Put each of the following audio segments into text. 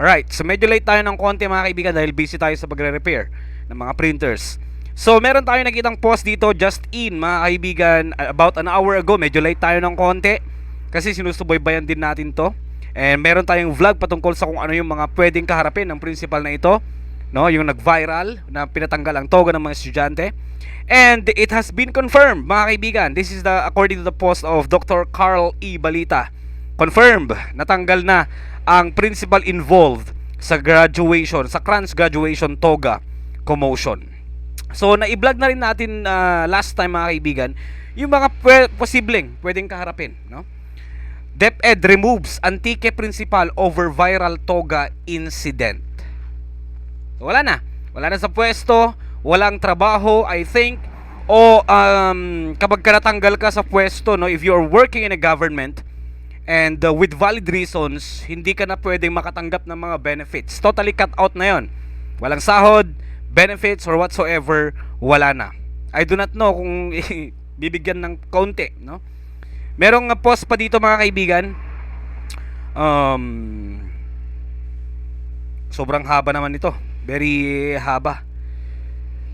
Alright, so medyo late tayo ng konti mga kaibigan dahil busy tayo sa pagre-repair ng mga printers. So meron tayo nakitang post dito just in mga kaibigan about an hour ago. Medyo late tayo ng konti kasi sinusubaybayan din natin to. And meron tayong vlog patungkol sa kung ano yung mga pwedeng kaharapin ng principal na ito. No, yung nag-viral na pinatanggal ang toga ng mga estudyante. And it has been confirmed mga kaibigan. This is the according to the post of Dr. Carl E. Balita. Confirmed, natanggal na ang principal involved sa graduation, sa Kranz graduation toga commotion. So na-vlog na rin natin ah, last time mga kaibigan yung mga pwe- posibleng pwedeng kaharapin, no? DepEd removes Antique principal over viral toga incident. Wala na. Wala na sa pwesto, walang trabaho, I think. O um, kapag ka natanggal ka sa pwesto, no, if you're working in a government, and uh, with valid reasons, hindi ka na pwedeng makatanggap ng mga benefits. Totally cut out na yon. Walang sahod, benefits, or whatsoever, wala na. I do not know kung bibigyan ng kaunti, no? Merong uh, post pa dito mga kaibigan. Um, sobrang haba naman ito. Very haba.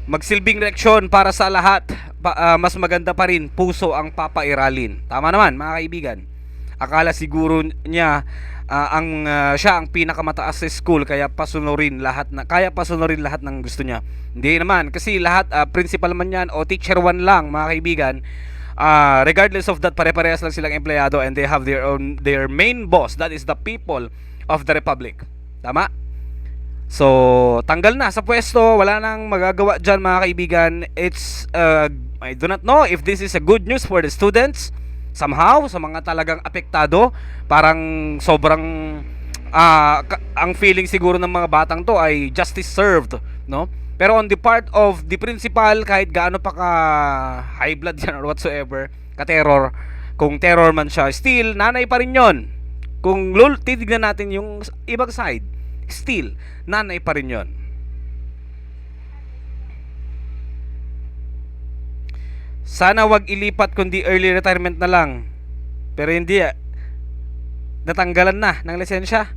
Magsilbing leksyon para sa lahat. Pa, ah, mas maganda pa rin puso ang papairalin. Tama naman mga kaibigan. Akala siguro niya ah, ang ah, siya ang pinakamataas sa school kaya pasunurin lahat na kaya pasunurin lahat ng gusto niya. Hindi naman kasi lahat ah, principal man 'yan o teacher one lang mga kaibigan. Ah, regardless of that pare-parehas lang silang empleyado and they have their own their main boss that is the people of the republic. Tama? So, tanggal na sa pwesto, wala nang magagawa dyan mga kaibigan. It's, uh, I do not know if this is a good news for the students. Somehow, sa mga talagang apektado, parang sobrang, ka- ang feeling siguro ng mga batang to ay justice served, no? Pero on the part of the principal, kahit gaano pa ka high blood yan or whatsoever, ka-terror, kung terror man siya, still, nanay pa rin yon. Kung lul, titignan natin yung ibang side, still, nanay pa rin yon. Sana wag ilipat kundi early retirement na lang. Pero hindi ah. Natanggalan na ng lisensya.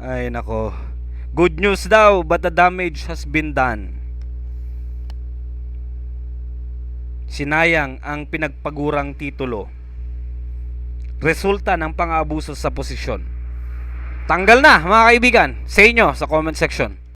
Ay nako. Good news daw but the damage has been done. Sinayang ang pinagpagurang titulo. Resulta ng pang-abuso sa posisyon. Tanggal na mga kaibigan sa inyo sa comment section.